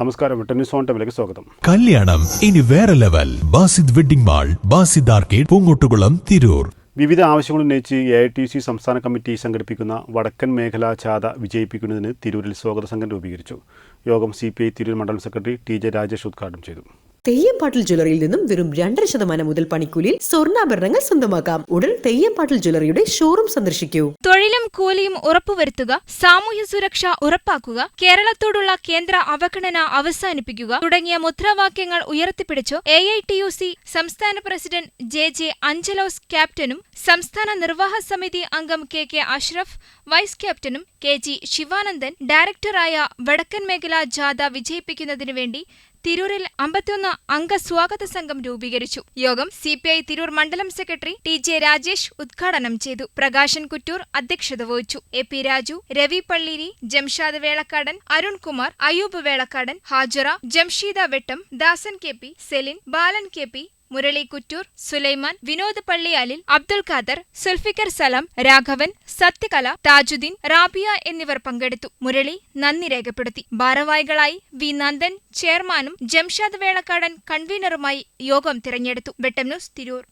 നമസ്കാരം tennis on ടൈമിലേക്ക് സ്വാഗതം. കല്യാണം ഇനി വേറെ level Basid wedding mall Basid arcade Poonkottukulam Tirur. വിവിധ ആവശ്യങ്ങൾ ഉന്നയിച്ച് എ ഐ ടി സി സംസ്ഥാന കമ്മിറ്റി സംഘടിപ്പിക്കുന്ന വടക്കൻ മേഖലാ ജാഥ വിജയിപ്പിക്കുന്നതിന് തിരൂരിൽ സ്വാഗത സംഘം രൂപീകരിച്ചു. യോഗം സി പി ഐ തിരൂർ മണ്ഡലം സെക്രട്ടറി ടി ജെ രാജേഷ് ഉദ്ഘാടനം ചെയ്തു. തെയ്യംപാട്ടിൽ ജ്വല്ലറിയിൽ നിന്നും വെറും രണ്ടര ശതമാനം മുതൽ പണിക്കൂലിയിൽ സ്വർണാഭരണങ്ങൾ സ്വന്തമാക്കാം. ഉടൻ തെയ്യംപാട്ടിൽ ജ്വല്ലറിയുടെ ഷോറൂം സന്ദർശിക്കൂ. തൊഴിലും കൂലിയും ഉറപ്പുവരുത്തുക സാമൂഹ്യ സുരക്ഷ ഉറപ്പാക്കുക കേരളത്തോടുള്ള കേന്ദ്ര അവഗണന അവസാനിപ്പിക്കുക തുടങ്ങിയ മുദ്രാവാക്യങ്ങൾ ഉയർത്തിപ്പിടിച്ചു A I T U C സംസ്ഥാന പ്രസിഡന്റ് ജെ ജെ അഞ്ചലോസ് ക്യാപ്റ്റനും സംസ്ഥാന നിർവാഹ സമിതി അംഗം കെ കെ അഷ്റഫ് വൈസ് ക്യാപ്റ്റനും കെ ജി ശിവാനന്ദൻ ഡയറക്ടറായ വടക്കൻ മേഖലാ ജാഥ വിജയിപ്പിക്കുന്നതിനു വേണ്ടി തിരൂരിൽ അമ്പത്തിയൊന്ന് അംഗ സ്വാഗത സംഘം രൂപീകരിച്ചു. യോഗം സി പി ഐ തിരൂർ മണ്ഡലം സെക്രട്ടറി ടി ജെ രാജേഷ് ഉദ്ഘാടനം ചെയ്തു. പ്രകാശൻ കുറ്റൂർ അധ്യക്ഷത വഹിച്ചു. A P Raju Ravi Palliri Jamshad Velakkadan Arunkumar Ayub Velakkadan Hajara Jamsheeda Vettam Dasan K P Celine Balan K P Murali Kuttur Sulaiman Vinod Palliyalil Abdul Khader Zulfikar Salam Raghavan Sathyakala Thajudheen Rabiya എന്നിവർ പങ്കെടുത്തു. മുരളി നന്ദി രേഖപ്പെടുത്തി. ഭാരവാഹികളായി V. Nandan ചെയർമാനും ജംഷാദ് വേളക്കാടൻ കൺവീനറുമായി യോഗം തിരഞ്ഞെടുത്തു. Vettam news Tirur.